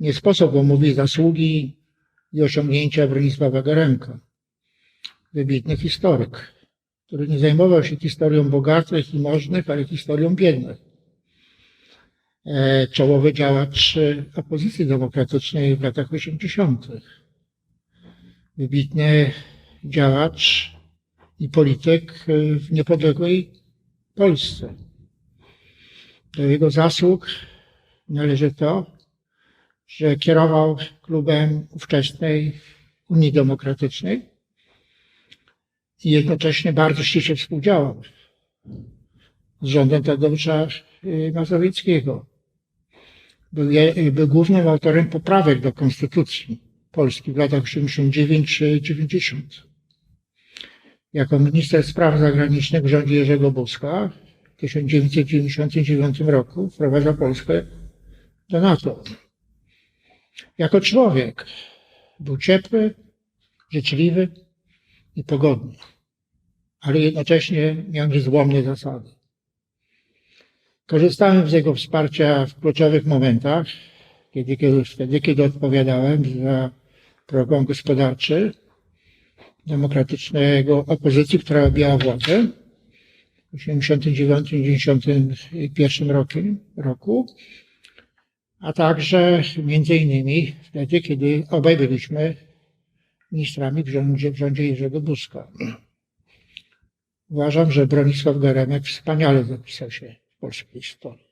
Nie sposób omówić zasługi i osiągnięcia Bronisława Geremka. Wybitny historyk, który nie zajmował się historią bogatych i możnych, ale historią biednych. E, Czołowy działacz opozycji demokratycznej w latach 80. Wybitny działacz i polityk w niepodległej Polsce. Do jego zasług należy to, że kierował klubem ówczesnej Unii Demokratycznej i jednocześnie bardzo ściśle współdziałał z rządem Tadeusza y, Mazowieckiego. Był, je- był głównym autorem poprawek do Konstytucji Polski w latach 89-90. Jako minister spraw zagranicznych w rządzie Jerzego Buzka w 1999 roku wprowadza Polskę do NATO. Jako człowiek był ciepły, życzliwy i pogodny, ale jednocześnie miał niezłomne zasady. Korzystałem z jego wsparcia w kluczowych momentach, kiedy, kiedy, kiedy odpowiadałem za program gospodarczy demokratycznego opozycji, która objęła władzę w 1989-1991 roku, roku, a także między innymi wtedy, kiedy obaj byliśmy ministrami w rządzie, w rządzie Jerzego Buzka. Uważam, że Bronisław Geremek wspaniale zapisał się w polskiej historii.